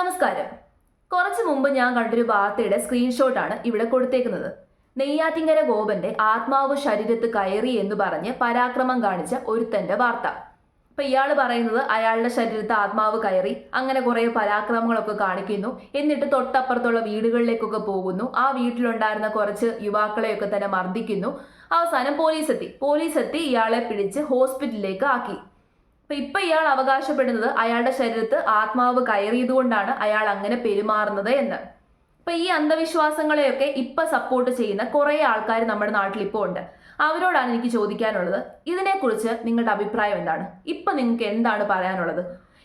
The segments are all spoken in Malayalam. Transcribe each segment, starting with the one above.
നമസ്കാരം. കുറച്ചു മുമ്പ് ഞാൻ കണ്ടൊരു വാർത്തയുടെ സ്ക്രീൻഷോട്ടാണ് ഇവിടെ കൊടുത്തേക്കുന്നത്. നെയ്യാറ്റിങ്കര ഗോപന്റെ ആത്മാവ് ശരീരത്ത് കയറി എന്ന് പറഞ്ഞ് പരാക്രമം കാണിച്ച ഒരുത്തന്റെ വാർത്ത. അപ്പൊ ഇയാൾ പറയുന്നത് അയാളുടെ ശരീരത്ത് ആത്മാവ് കയറി അങ്ങനെ കുറെ പരാക്രമങ്ങളൊക്കെ കാണിക്കുന്നു. എന്നിട്ട് തൊട്ടപ്പുറത്തുള്ള വീടുകളിലേക്കൊക്കെ പോകുന്നു. ആ വീട്ടിലുണ്ടായിരുന്ന കുറച്ച് യുവാക്കളെയൊക്കെ തന്നെ മർദ്ദിക്കുന്നു. അവസാനം പോലീസ് എത്തി പോലീസ് എത്തി ഇയാളെ പിടിച്ച് ഹോസ്പിറ്റലിലേക്ക് ആക്കി. അപ്പൊ ഇപ്പൊ ഇയാൾ അവകാശപ്പെടുന്നത് അയാളുടെ ശരീരത്ത് ആത്മാവ് കയറിയതുകൊണ്ടാണ് അയാൾ അങ്ങനെ പെരുമാറുന്നത് എന്ന്. അപ്പൊ ഈ അന്ധവിശ്വാസങ്ങളെയൊക്കെ ഇപ്പൊ സപ്പോർട്ട് ചെയ്യുന്ന കുറെ ആൾക്കാർ നമ്മുടെ നാട്ടിൽ ഇപ്പോൾ ഉണ്ട്. അവരോടാണ് എനിക്ക് ചോദിക്കാനുള്ളത്. ഇതിനെക്കുറിച്ച് നിങ്ങളുടെ അഭിപ്രായം എന്താണ്? ഇപ്പൊ നിങ്ങൾക്ക് എന്താണ് പറയാനുള്ളത്?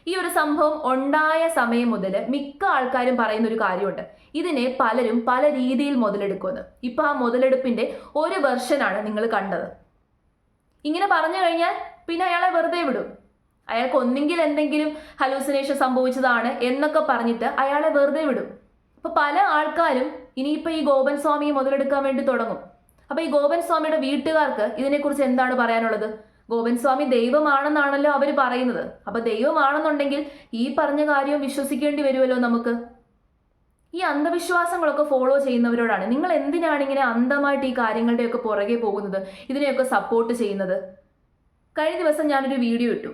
ഈ ഒരു സംഭവം ഉണ്ടായ സമയം മുതൽ മിക്ക ആൾക്കാരും പറയുന്ന ഒരു കാര്യമുണ്ട്. ഇതിനെ പലരും പല രീതിയിൽ മുതലെടുക്കുമെന്ന്. ഇപ്പൊ ആ മുതലെടുപ്പിന്റെ ഒരു വെർഷനാണ് നിങ്ങൾ കണ്ടത്. ഇങ്ങനെ പറഞ്ഞു കഴിഞ്ഞാൽ പിന്നെ അയാളെ വെറുതെ വിടും. അയാൾക്ക് ഒന്നെങ്കിൽ എന്തെങ്കിലും ഹലൂസിനേഷൻ സംഭവിച്ചതാണ് എന്നൊക്കെ പറഞ്ഞിട്ട് അയാളെ വെറുതെ വിടും. അപ്പൊ പല ആൾക്കാരും ഇനിയിപ്പൊ ഈ ഗോപൻ സ്വാമിയെ മുതലെടുക്കാൻ വേണ്ടി തുടങ്ങും. അപ്പൊ ഈ ഗോപൻ സ്വാമിയുടെ വീട്ടുകാർക്ക് ഇതിനെക്കുറിച്ച് എന്താണ് പറയാനുള്ളത്? ഗോപൻ സ്വാമി ദൈവമാണെന്നാണല്ലോ അവർ പറയുന്നത്. അപ്പൊ ദൈവമാണെന്നുണ്ടെങ്കിൽ ഈ പറഞ്ഞ കാര്യം വിശ്വസിക്കേണ്ടി വരുമല്ലോ നമുക്ക്. ഈ അന്ധവിശ്വാസങ്ങളൊക്കെ ഫോളോ ചെയ്യുന്നവരോടാണ്. നിങ്ങൾ എന്തിനാണ് ഇങ്ങനെ അന്ധമായിട്ട് ഈ കാര്യങ്ങളുടെയൊക്കെ പുറകെ പോകുന്നത്? ഇതിനെയൊക്കെ സപ്പോർട്ട് ചെയ്യുന്നത്? കഴിഞ്ഞ ദിവസം ഞാനൊരു വീഡിയോ ഇട്ടു.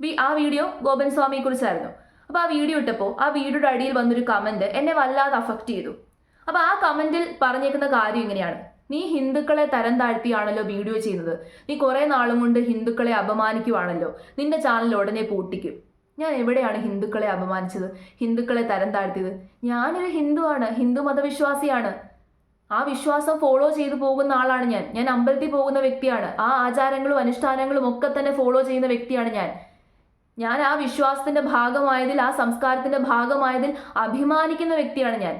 ആ വീഡിയോ ഗോപൻ സ്വാമിയെ കുറിച്ചായിരുന്നു അപ്പോൾ ആ വീഡിയോ ഇട്ടപ്പോൾ ആ വീഡിയോയുടെ അടിയിൽ വന്നൊരു കമന്റ് എന്നെ വല്ലാതെ അഫക്റ്റ് ചെയ്തു. അപ്പോൾ ആ കമന്റിൽ പറഞ്ഞേക്കുന്ന കാര്യം ഇങ്ങനെയാണ്. നീ ഹിന്ദുക്കളെ തരം താഴ്ത്തിയാണല്ലോ വീഡിയോ ചെയ്യുന്നത്. നീ കുറേ നാളും കൊണ്ട് ഹിന്ദുക്കളെ അപമാനിക്കുവാണല്ലോ. നിന്റെ ചാനൽ ഉടനെ പൂട്ടിക്കും. ഞാൻ എവിടെയാണ് ഹിന്ദുക്കളെ അപമാനിച്ചത്? ഹിന്ദുക്കളെ തരം താഴ്ത്തിയത്? ഞാനൊരു ഹിന്ദുവാണ്. ഹിന്ദു മതവിശ്വാസിയാണ്. ആ വിശ്വാസം ഫോളോ ചെയ്തു പോകുന്ന ആളാണ് ഞാൻ. ഞാൻ അമ്പലത്തിൽ പോകുന്ന വ്യക്തിയാണ്. ആ ആചാരങ്ങളും അനുഷ്ഠാനങ്ങളും ഒക്കെ തന്നെ ഫോളോ ചെയ്യുന്ന വ്യക്തിയാണ് ഞാൻ. ഞാൻ ആ വിശ്വാസത്തിന്റെ ഭാഗമായതിൽ ആ സംസ്കാരത്തിന്റെ ഭാഗമായതിൽ അഭിമാനിക്കുന്ന വ്യക്തിയാണ് ഞാൻ.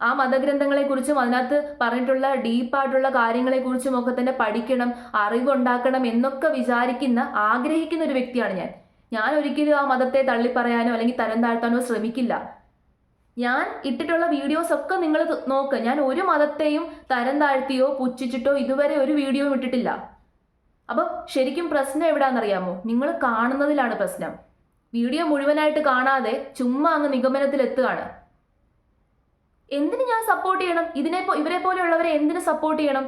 ആ മതഗ്രന്ഥങ്ങളെക്കുറിച്ചും അതിനകത്ത് പറഞ്ഞിട്ടുള്ള ഡീപ്പായിട്ടുള്ള കാര്യങ്ങളെക്കുറിച്ചും ഒക്കെ തന്നെ പഠിക്കണം അറിവുണ്ടാക്കണം എന്നൊക്കെ വിചാരിക്കുന്ന ആഗ്രഹിക്കുന്ന ഒരു വ്യക്തിയാണ് ഞാൻ. ഞാൻ ഒരിക്കലും ആ മതത്തെ തള്ളിപ്പറയാനോ അല്ലെങ്കിൽ തരം താഴ്ത്താനോ ശ്രമിക്കില്ല. ഞാൻ ഇട്ടിട്ടുള്ള വീഡിയോസ് ഒക്കെ നിങ്ങൾ നോക്ക്. ഞാൻ ഒരു മതത്തെയും തരം താഴ്ത്തിയോ പുച്ഛിച്ചിട്ടോ ഇതുവരെ ഒരു വീഡിയോയും ഇട്ടിട്ടില്ല. അപ്പം ശരിക്കും പ്രശ്നം എവിടാന്നറിയാമോ? നിങ്ങൾ കാണുന്നതിലാണ് പ്രശ്നം. വീഡിയോ മുഴുവനായിട്ട് കാണാതെ ചുമ്മാ അങ്ങ് നിഗമനത്തിൽ എത്തുകയാണ് എന്തിനു ഞാൻ സപ്പോർട്ട് ചെയ്യണം? ഇതിനെ ഇവരെ പോലെയുള്ളവരെ എന്തിന് സപ്പോർട്ട് ചെയ്യണം?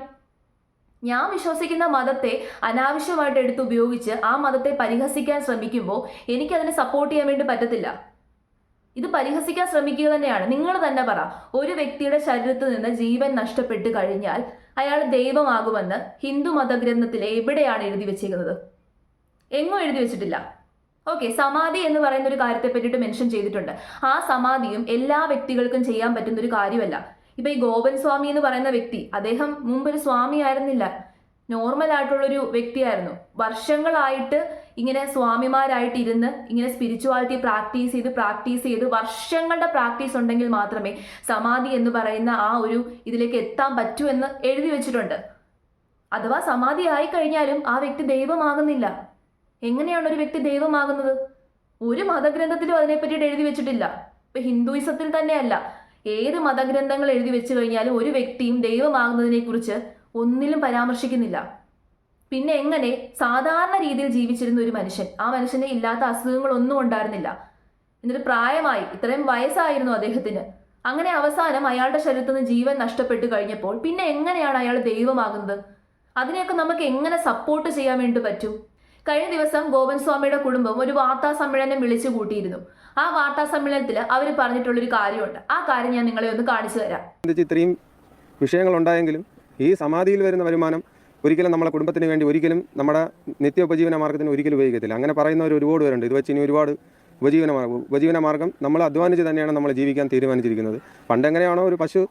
ഞാൻ വിശ്വസിക്കുന്ന മതത്തെ അനാവശ്യമായിട്ട് എടുത്ത് ഉപയോഗിച്ച് ആ മതത്തെ പരിഹസിക്കാൻ ശ്രമിക്കുമ്പോൾ എനിക്ക് അതിനെ സപ്പോർട്ട് ചെയ്യാൻ വേണ്ടി പറ്റത്തില്ല. ഇത് പരിഹസിക്കാൻ ശ്രമിക്കുക തന്നെയാണ്. നിങ്ങൾ തന്നെ പറ ഒരു വ്യക്തിയുടെ ശരീരത്തിൽ നിന്ന് ജീവൻ നഷ്ടപ്പെട്ട് കഴിഞ്ഞാൽ അയാൾ ദൈവമാകുമെന്ന് ഹിന്ദു മതഗ്രന്ഥത്തിൽ എവിടെയാണ് എഴുതി വെച്ചിരിക്കുന്നത് എങ്ങും എഴുതി വെച്ചിട്ടില്ല. ഓക്കെ സമാധി എന്ന് പറയുന്ന ഒരു കാര്യത്തെ പറ്റിയിട്ട് മെൻഷൻ ചെയ്തിട്ടുണ്ട്. ആ സമാധിയും എല്ലാ വ്യക്തികൾക്കും ചെയ്യാൻ പറ്റുന്ന ഒരു കാര്യമല്ല. ഇപ്പൊ ഈ ഗോപൻ സ്വാമി എന്ന് പറയുന്ന വ്യക്തി അദ്ദേഹം മുമ്പ് ഒരു സ്വാമി ആയിരുന്നില്ല നോർമൽ ആയിട്ടുള്ളൊരു വ്യക്തിയായിരുന്നു. വർഷങ്ങളായിട്ട് ഇങ്ങനെ സ്വാമിമാരായിട്ട് ഇരുന്ന് ഇങ്ങനെ സ്പിരിച്വാലിറ്റി പ്രാക്ടീസ് ചെയ്ത് പ്രാക്ടീസ് ചെയ്ത് വർഷങ്ങളുടെ പ്രാക്ടീസ് ഉണ്ടെങ്കിൽ മാത്രമേ സമാധി എന്ന് പറയുന്ന ആ ഒരു ഇതിലേക്ക് എത്താൻ പറ്റൂ എന്ന് എഴുതി വെച്ചിട്ടുണ്ട്. അഥവാ സമാധി ആയി കഴിഞ്ഞാലും ആ വ്യക്തി ദൈവമാകുന്നില്ല. എങ്ങനെയാണ് ഒരു വ്യക്തി ദൈവമാകുന്നത്? ഒരു മതഗ്രന്ഥത്തിലും അതിനെപ്പറ്റിയിട്ട് എഴുതി വെച്ചിട്ടില്ല. ഇപ്പൊ ഹിന്ദുയിസത്തിൽ തന്നെയല്ല. ഏത് മതഗ്രന്ഥങ്ങൾ എഴുതി വെച്ചു കഴിഞ്ഞാലും ഒരു വ്യക്തിയും ദൈവമാകുന്നതിനെക്കുറിച്ച് ഒന്നിലും പരാമർശിക്കുന്നില്ല. പിന്നെ എങ്ങനെ സാധാരണ രീതിയിൽ ജീവിച്ചിരുന്ന ഒരു മനുഷ്യൻ ആ മനുഷ്യനെ ഇല്ലാത്ത അസുഖങ്ങളൊന്നും ഉണ്ടായിരുന്നില്ല. എന്നിട്ട് പ്രായമായി ഇത്രയും വയസ്സായിരുന്നു അദ്ദേഹത്തിന്. അങ്ങനെ അവസാനം അയാളുടെ ശരീരത്തിൽ നിന്ന് ജീവൻ നഷ്ടപ്പെട്ടു കഴിഞ്ഞപ്പോൾ പിന്നെ എങ്ങനെയാണ് അയാൾ ദൈവമാകുന്നത്? അതിനെയൊക്കെ നമുക്ക് എങ്ങനെ സപ്പോർട്ട് ചെയ്യാൻ വേണ്ടി പറ്റും? കഴിഞ്ഞ ദിവസം ഗോപൻ സ്വാമിയുടെ കുടുംബം ഒരു വാർത്താ സമ്മേളനം വിളിച്ചു കൂട്ടിയിരുന്നു. ആ വാർത്താ സമ്മേളനത്തിൽ അവർ പറഞ്ഞിട്ടുള്ള ഒരു കാര്യമുണ്ട്. ആ കാര്യം ഞാൻ നിങ്ങളെ ഒന്ന് കാണിച്ചു തരാം. ഇത്രയും വിഷയങ്ങൾ ഉണ്ടായെങ്കിലും ഈ സമാധിയിൽ വരുന്ന വരുമാനം ഒരിക്കലും നമ്മളെ കുടുംബത്തിന് വേണ്ടി ഒരിക്കലും നമ്മുടെ നിത്യ ഉപജീവന മാർഗത്തിന് ഒരിക്കലും ഉപയോഗിക്കത്തില്ല. അങ്ങനെ പറയുന്നവർ ഒരുപാട് പേരുണ്ട് ഇത് വെച്ച് ഇനി ഒരുപാട് ഉപജീവന മാർഗം ഉപജീവന മാർഗം നമ്മൾ അധ്വാനിച്ച് തന്നെയാണ് നമ്മൾ ജീവിക്കാൻ തീരുമാനിച്ചിരിക്കുന്നത്. പണ്ട് എങ്ങനെയാണോ ഒരു പശു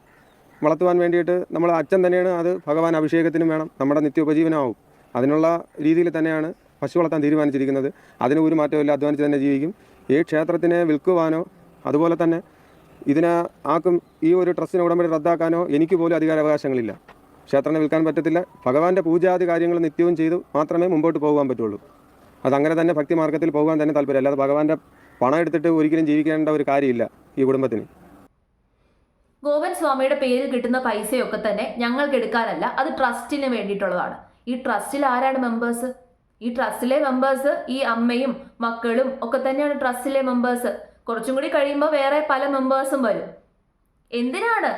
വളർത്തുവാൻ വേണ്ടിയിട്ട് നമ്മൾ അച്ഛൻ തന്നെയാണ് അത് ഭഗവാൻ അഭിഷേകത്തിനും വേണം. നമ്മുടെ നിത്യ ഉപജീവനമാവും അതിനുള്ള രീതിയിൽ തന്നെയാണ് പശു വളർത്താൻ തീരുമാനിച്ചിരിക്കുന്നത്. അതിന് ഒരു മാറ്റമില്ല അധ്വാനിച്ച് തന്നെ ജീവിക്കും. ഈ ക്ഷേത്രത്തിനെ വിൽക്കുവാനോ അതുപോലെ തന്നെ ഇതിനെ ആക്കും ഈ ഒരു ട്രസ്റ്റിനെ ഉടമ്പടി റദ്ദാക്കാനോ എനിക്ക് പോലും അധികാരാവകാശങ്ങളില്ല. ക്ഷേത്രനെ വിൽക്കാൻ പറ്റത്തില്ല. ഭഗവാന്റെ പൂജാതി കാര്യങ്ങൾ നിത്യവും ചെയ്തു മാത്രമേ മുമ്പോട്ട് പോകാൻ പറ്റുള്ളൂ. അതങ്ങനെ തന്നെ ഭക്തി മാർഗത്തിൽ പോകാൻ തന്നെ താല്പര്യം. അല്ലാതെ ഭഗവാന്റെ പണം എടുത്തിട്ട് ഒരിക്കലും ജീവിക്കേണ്ട ഒരു കാര്യമില്ല ഈ കുടുംബത്തിന്. ഗോപൻ സ്വാമിയുടെ പേരിൽ കിട്ടുന്ന പൈസയൊക്കെ തന്നെ ഞങ്ങൾക്ക് എടുക്കാനല്ല അത് ട്രസ്റ്റിന് വേണ്ടിയിട്ടുള്ളതാണ്. ഈ ട്രസ്റ്റിൽ ആരാണ് മെമ്പേഴ്സ് ഈ ട്രസ്റ്റിലെ മെമ്പേഴ്സ് ഈ അമ്മയും മക്കളും ഒക്കെ തന്നെയാണ് ട്രസ്റ്റിലെ മെമ്പേഴ്സ് കുറച്ചും കൂടി കഴിയുമ്പോൾ വേറെ പല മെമ്പേഴ്സും വരും. എന്തിനാണ്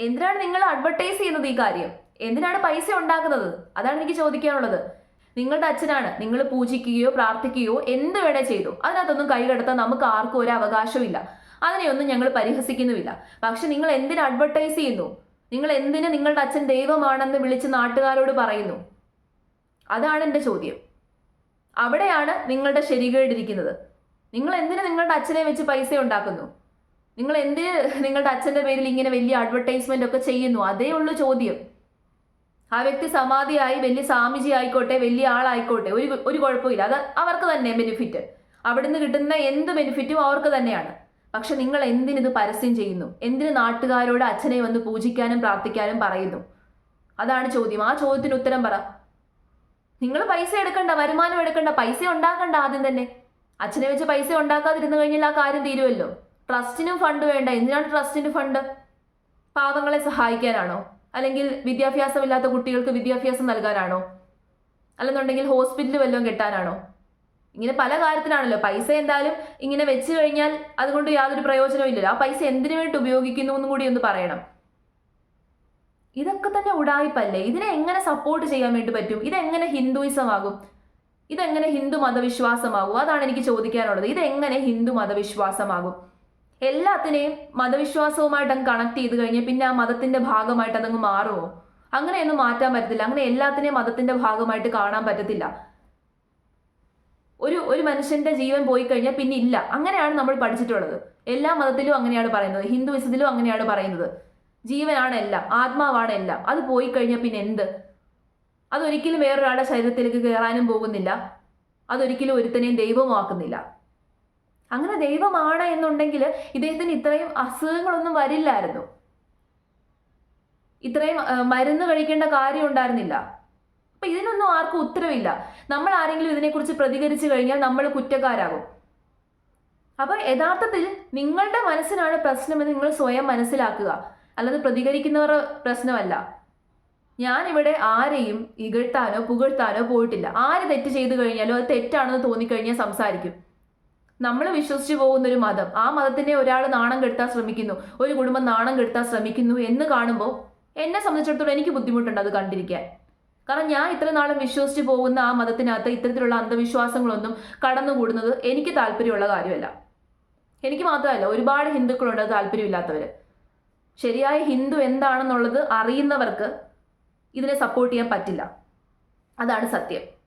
എന്തിനാണ് നിങ്ങൾ അഡ്വർടൈസ് ചെയ്യുന്നത് ഈ കാര്യം? എന്തിനാണ് പൈസ ഉണ്ടാക്കുന്നത്? അതാണ് എനിക്ക് ചോദിക്കാനുള്ളത്. നിങ്ങളുടെ അച്ഛനാണ്. നിങ്ങൾ പൂജിക്കുകയോ പ്രാർത്ഥിക്കുകയോ എന്ത് വേണേ ചെയ്തു. അതിനകത്തൊന്നും കൈകടത്താൻ നമുക്ക് ആർക്കും ഒരു അവകാശമില്ല. അതിനെയൊന്നും ഞങ്ങൾ പരിഹസിക്കുന്നുമില്ല. പക്ഷെ നിങ്ങൾ എന്തിന് അഡ്വർടൈസ് ചെയ്യുന്നു? നിങ്ങൾ എന്തിന് നിങ്ങളുടെ അച്ഛൻ ദൈവമാണെന്ന് വിളിച്ച് നാട്ടുകാരോട് പറയുന്നു? അതാണ് എന്റെ ചോദ്യം. അവിടെയാണ് നിങ്ങളുടെ ശരികേടിരിക്കുന്നത്. നിങ്ങൾ എന്തിന് നിങ്ങളുടെ അച്ഛനെ വെച്ച് പൈസ ഉണ്ടാക്കുന്നു? നിങ്ങൾ എന്ത് നിങ്ങളുടെ അച്ഛന്റെ പേരിൽ ഇങ്ങനെ വലിയ അഡ്വർടൈസ്മെന്റ് ഒക്കെ ചെയ്യുന്നു? അതേ ഉള്ളൂ ചോദ്യം. ആ വ്യക്തി സമാധിയായി വലിയ സ്വാമിജി ആയിക്കോട്ടെ വലിയ ആളായിക്കോട്ടെ ഒരു ഒരു കുഴപ്പമില്ല. അത് അവർക്ക് തന്നെ ബെനിഫിറ്റ് അവിടുന്ന് കിട്ടുന്ന എന്ത് ബെനിഫിറ്റും അവർക്ക് തന്നെയാണ്. പക്ഷെ നിങ്ങൾ എന്തിനിത് പരസ്യം ചെയ്യുന്നു? എന്തിന് നാട്ടുകാരോട് അച്ഛനെ വന്ന് പൂജിക്കാനും പ്രാർത്ഥിക്കാനും പറയുന്നു? അതാണ് ചോദ്യം. ആ ചോദ്യത്തിന് ഉത്തരം പറ. നിങ്ങൾ പൈസ എടുക്കണ്ട വരുമാനം എടുക്കണ്ട പൈസ ഉണ്ടാക്കണ്ട ആദ്യം തന്നെ. അച്ഛനെ വെച്ച് പൈസ ഉണ്ടാക്കാതിരുന്നു കഴിഞ്ഞാൽ ആ കാര്യം തീരുമല്ലോ ട്രസ്റ്റിനും ഫണ്ട് വേണ്ട. എന്തിനാണ് ട്രസ്റ്റിന് ഫണ്ട്? പാവങ്ങളെ സഹായിക്കാനാണോ? അല്ലെങ്കിൽ വിദ്യാഭ്യാസമില്ലാത്ത കുട്ടികൾക്ക് വിദ്യാഭ്യാസം നൽകാനാണോ? അല്ലെന്നുണ്ടെങ്കിൽ ഹോസ്പിറ്റലിൽ വല്ലതും കെട്ടാനാണോ? ഇങ്ങനെ പല കാര്യത്തിനാണല്ലോ പൈസ എന്തായാലും ഇങ്ങനെ വെച്ച് കഴിഞ്ഞാൽ അതുകൊണ്ട് യാതൊരു പ്രയോജനവും ഇല്ലല്ലോ. ആ പൈസ എന്തിനു വേണ്ടി ഉപയോഗിക്കുന്നു എന്നും കൂടി ഒന്ന് പറയണം. ഇതൊക്കെ തന്നെ ഉടായ്പല്ലേ ഇതിനെ എങ്ങനെ സപ്പോർട്ട് ചെയ്യാൻ വേണ്ടി പറ്റും? ഇതെങ്ങനെ ഹിന്ദുയിസം ആകും ഇതെങ്ങനെ ഹിന്ദു മതവിശ്വാസമാകും? അതാണ് എനിക്ക് ചോദിക്കാനുള്ളത്. ഇതെങ്ങനെ ഹിന്ദു മതവിശ്വാസമാകും? എല്ലാത്തിനെയും മതവിശ്വാസവുമായിട്ട് അങ്ങ് കണക്ട് ചെയ്ത് കഴിഞ്ഞാൽ പിന്നെ ആ മതത്തിന്റെ ഭാഗമായിട്ട് അതങ്ങ് മാറുമോ അങ്ങനെയൊന്നും മാറ്റാൻ പറ്റത്തില്ല. അങ്ങനെ എല്ലാത്തിനെയും മതത്തിന്റെ ഭാഗമായിട്ട് കാണാൻ പറ്റത്തില്ല. ഒരു ഒരു മനുഷ്യന്റെ ജീവൻ പോയി കഴിഞ്ഞാൽ പിന്നെ ഇല്ല. അങ്ങനെയാണ് നമ്മൾ പഠിച്ചിട്ടുള്ളത്. എല്ലാ മതത്തിലും അങ്ങനെയാണ് പറയുന്നത്. ഹിന്ദുവിസത്തിലും അങ്ങനെയാണ് പറയുന്നത്. ജീവനാണ് എല്ലാം. ആത്മാവാണ് എല്ലാം. അത് പോയി കഴിഞ്ഞാൽ പിന്നെ എന്ത്? അതൊരിക്കലും വേറൊരാളുടെ ശരീരത്തിലേക്ക് കയറാനും പോകുന്നില്ല. അതൊരിക്കലും ഒരുത്തനെയും ദൈവമാക്കുന്നില്ല. അങ്ങനെ ദൈവമാണ് എന്നുണ്ടെങ്കിൽ ഇദ്ദേഹത്തിന് ഇത്രയും അസുഖങ്ങളൊന്നും വരില്ലായിരുന്നു. ഇത്രയും മരുന്ന് കഴിക്കേണ്ട കാര്യം ഉണ്ടായിരുന്നില്ല. അപ്പൊ ഇതിനൊന്നും ആർക്കും ഉത്തരവില്ല. നമ്മൾ ആരെങ്കിലും ഇതിനെക്കുറിച്ച് പ്രതികരിച്ചു കഴിഞ്ഞാൽ നമ്മൾ കുറ്റക്കാരാകും. അപ്പൊ യഥാർത്ഥത്തിൽ നിങ്ങളുടെ മനസ്സിനാണ് പ്രശ്നമെന്ന് നിങ്ങൾ സ്വയം മനസ്സിലാക്കുക. അല്ലാതെ പ്രതികരിക്കുന്നവർ പ്രശ്നമല്ല. ഞാൻ ഇവിടെ ആരെയും ഇകഴ്ത്താനോ പുകഴ്ത്താനോ പോയിട്ടില്ല. ആര് തെറ്റ് ചെയ്തു കഴിഞ്ഞാലോ അത് തെറ്റാണെന്ന് തോന്നിക്കഴിഞ്ഞാൽ സംസാരിക്കും. നമ്മൾ വിശ്വസിച്ച് പോകുന്ന ഒരു മതം. ആ മതത്തിനെ ഒരാൾ നാണം കെടുത്താൻ ശ്രമിക്കുന്നു. ഒരു കുടുംബം നാണം കെടുത്താൻ ശ്രമിക്കുന്നു എന്ന് കാണുമ്പോൾ എന്നെ സംബന്ധിച്ചിടത്തോളം എനിക്ക് ബുദ്ധിമുട്ടുണ്ട് അത് കണ്ടിരിക്കാൻ. കാരണം ഞാൻ ഇത്ര നാളും വിശ്വസിച്ച് പോകുന്ന ആ മതത്തിനകത്ത് ഇത്തരത്തിലുള്ള അന്ധവിശ്വാസങ്ങളൊന്നും കടന്നുകൂടുന്നത് എനിക്ക് താല്പര്യമുള്ള കാര്യമല്ല. എനിക്ക് മാത്രമല്ല ഒരുപാട് ഹിന്ദുക്കളുണ്ട് അത് താല്പര്യമില്ലാത്തവർ ശരിയായ ഹിന്ദു എന്താണെന്നുള്ളത് അറിയുന്നവർക്ക് ഇതിനെ സപ്പോർട്ട് ചെയ്യാൻ പറ്റില്ല. അതാണ് സത്യം.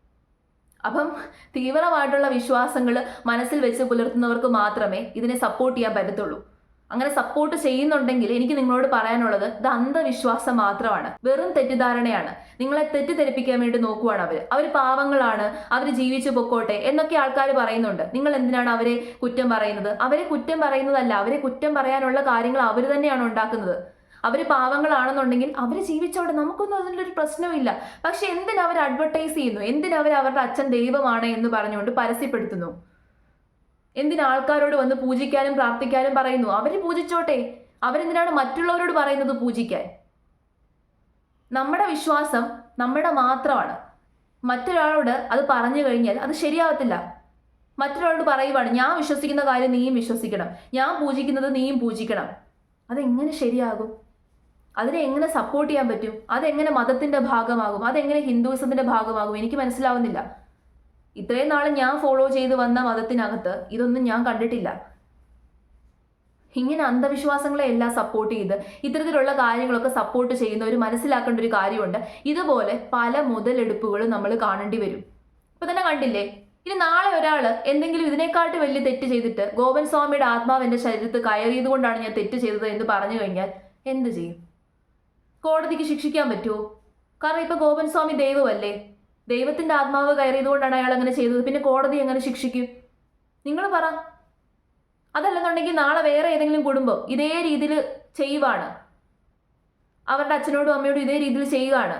അപ്പം തീവ്രമായിട്ടുള്ള വിശ്വാസങ്ങൾ മനസ്സിൽ വെച്ച് പുലർത്തുന്നവർക്ക് മാത്രമേ ഇതിനെ സപ്പോർട്ട് ചെയ്യാൻ പറ്റത്തുള്ളൂ. അങ്ങനെ സപ്പോർട്ട് ചെയ്യുന്നുണ്ടെങ്കിൽ എനിക്ക് നിങ്ങളോട് പറയാനുള്ളത് ഇത് അന്ധവിശ്വാസം മാത്രമാണ്. വെറും തെറ്റിദ്ധാരണയാണ്. നിങ്ങളെ തെറ്റിദ്ധരിപ്പിക്കാൻ വേണ്ടി നോക്കുവാണ് അവർ അവർ പാവങ്ങളാണ്. അവർ ജീവിച്ചു പൊക്കോട്ടെ എന്നൊക്കെ ആൾക്കാർ പറയുന്നുണ്ട്. നിങ്ങൾ എന്തിനാണ് അവരെ കുറ്റം പറയുന്നത്? അവരെ കുറ്റം പറയുന്നതല്ല. അവരെ കുറ്റം പറയാനുള്ള കാര്യങ്ങൾ അവർ തന്നെയാണ് ഉണ്ടാക്കുന്നത്. അവർ പാവങ്ങളാണെന്നുണ്ടെങ്കിൽ അവർ ജീവിച്ചോടെ നമുക്കൊന്നും അതിലൊരു പ്രശ്നമില്ല. പക്ഷെ എന്തിനു അവർ അഡ്വർടൈസ് ചെയ്യുന്നു? എന്തിനു അവർ അവരുടെ അച്ഛൻ ദൈവമാണ് എന്ന് പറഞ്ഞുകൊണ്ട് പരസ്യപ്പെടുത്തുന്നു? എന്തിനാൾക്കാരോട് വന്ന് പൂജിക്കാനും പ്രാർത്ഥിക്കാനും പറയുന്നു? അവർ പൂജിച്ചോട്ടെ. അവരെന്തിനാണ് മറ്റുള്ളവരോട് പറയുന്നത് പൂജിക്കാൻ? നമ്മുടെ വിശ്വാസം നമ്മുടെ മാത്രമാണ്. മറ്റൊരാളോട് അത് പറഞ്ഞു കഴിഞ്ഞാൽ അത് ശരിയാവത്തില്ല. മറ്റൊരാളോട് പറയുവാണ് ഞാൻ വിശ്വസിക്കുന്ന കാര്യം നീയും വിശ്വസിക്കണം. ഞാൻ പൂജിക്കുന്നത് നീയും പൂജിക്കണം. അതെങ്ങനെ ശരിയാകും? അതിനെ എങ്ങനെ സപ്പോർട്ട് ചെയ്യാൻ പറ്റും? അതെങ്ങനെ മതത്തിന്റെ ഭാഗമാകും? അതെങ്ങനെ ഹിന്ദുയിസത്തിന്റെ ഭാഗമാകും? എനിക്ക് മനസ്സിലാവുന്നില്ല. ഇത്രയും നാൾ ഞാൻ ഫോളോ ചെയ്ത് വന്ന മതത്തിനകത്ത് ഇതൊന്നും ഞാൻ കണ്ടിട്ടില്ല. ഇങ്ങനെ അന്ധവിശ്വാസങ്ങളെ എല്ലാം സപ്പോർട്ട് ചെയ്ത് ഇത്തരത്തിലുള്ള കാര്യങ്ങളൊക്കെ സപ്പോർട്ട് ചെയ്യുന്ന ഒരു മനസ്സിലാക്കേണ്ട ഒരു കാര്യമുണ്ട്. ഇതുപോലെ പല മുതലെടുപ്പുകളും നമ്മൾ കാണേണ്ടി വരും. ഇപ്പൊ തന്നെ കണ്ടില്ലേ? ഇനി നാളെ ഒരാൾ എന്തെങ്കിലും ഇതിനെക്കാട്ട് വലിയ തെറ്റ് ചെയ്തിട്ട് ഗോപൻ സ്വാമിയുടെ ആത്മാവ് എന്റെ ശരീരത്തിൽ കയറിയത് കൊണ്ടാണ് ഞാൻ തെറ്റ് ചെയ്തത് എന്ന് പറഞ്ഞു കഴിഞ്ഞാൽ എന്ത് ചെയ്യും? കോടതിക്ക് ശിക്ഷിക്കാൻ പറ്റുമോ കാരണം ഇപ്പൊ ഗോപൻ സ്വാമി ദൈവമല്ലേ? ദൈവത്തിന്റെ ആത്മാവ് കയറിയത് കൊണ്ടാണ് അയാൾ അങ്ങനെ ചെയ്തത്. പിന്നെ കോടതി എങ്ങനെ ശിക്ഷിക്കും? നിങ്ങൾ പറ. അതല്ലെന്നുണ്ടെങ്കിൽ നാളെ വേറെ ഏതെങ്കിലും കുടുംബം ഇതേ രീതിയിൽ ചെയ്യുവാണ്. അവരുടെ അച്ഛനോടും അമ്മയോടും ഇതേ രീതിയിൽ ചെയ്യുകയാണ്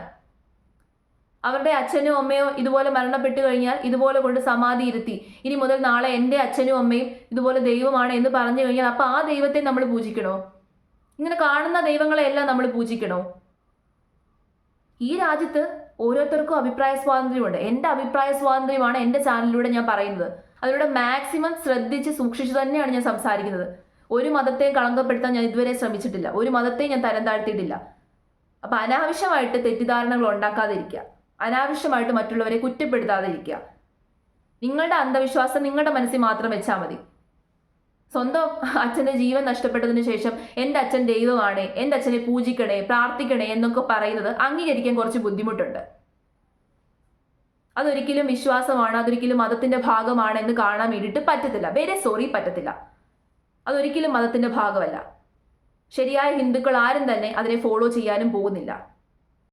അവരുടെ അച്ഛനും അമ്മയോ ഇതുപോലെ മരണപ്പെട്ടു കഴിഞ്ഞാൽ ഇതുപോലെ കൊണ്ട് സമാധി ഇരുത്തി. ഇനി മുതൽ നാളെ എന്റെ അച്ഛനും അമ്മയും ഇതുപോലെ ദൈവമാണ് എന്ന് പറഞ്ഞു കഴിഞ്ഞാൽ അപ്പോൾ ആ ദൈവത്തെ നമ്മൾ പൂജിക്കണോ? ഇങ്ങനെ കാണുന്ന ദൈവങ്ങളെയെല്ലാം നമ്മൾ പൂജിക്കണോ? ഈ രാജ്യത്ത് ഓരോരുത്തർക്കും അഭിപ്രായ സ്വാതന്ത്ര്യമുണ്ട്. എന്റെ അഭിപ്രായ സ്വാതന്ത്ര്യമാണ് എന്റെ ചാനലിലൂടെ ഞാൻ പറയുന്നത്. അതിലൂടെ മാക്സിമം ശ്രദ്ധിച്ച് സൂക്ഷിച്ചു തന്നെയാണ് ഞാൻ സംസാരിക്കുന്നത്. ഒരു മതത്തെയും കളങ്കപ്പെടുത്താൻ ഞാൻ ഇതുവരെ ശ്രമിച്ചിട്ടില്ല. ഒരു മതത്തെയും ഞാൻ തരം താഴ്ത്തിയിട്ടില്ല. അപ്പൊ അനാവശ്യമായിട്ട് തെറ്റിദ്ധാരണകൾ ഉണ്ടാക്കാതിരിക്കുക. അനാവശ്യമായിട്ട് മറ്റുള്ളവരെ കുറ്റപ്പെടുത്താതിരിക്കുക. നിങ്ങളുടെ അന്ധവിശ്വാസം നിങ്ങളുടെ മനസ്സിൽ മാത്രം വെച്ചാൽ മതി. സ്വന്തം അച്ഛന്റെ ജീവൻ നഷ്ടപ്പെട്ടതിന് ശേഷം എന്റെ അച്ഛൻ ദൈവമാണ് എന്റെ അച്ഛനെ പൂജിക്കണേ പ്രാർത്ഥിക്കണേ എന്നൊക്കെ പറയുന്നത് അംഗീകരിക്കാൻ കുറച്ച് ബുദ്ധിമുട്ടുണ്ട്. അതൊരിക്കലും വിശ്വാസമാണ് അതൊരിക്കലും മതത്തിന്റെ ഭാഗമാണ് എന്ന് കാണാൻ വേണ്ടിയിട്ട് പറ്റത്തില്ല. വെരി സോറി പറ്റത്തില്ല. അതൊരിക്കലും മതത്തിന്റെ ഭാഗമല്ല. ശരിയായ ഹിന്ദുക്കൾ ആരും തന്നെ അതിനെ ഫോളോ ചെയ്യാനും പോകുന്നില്ല.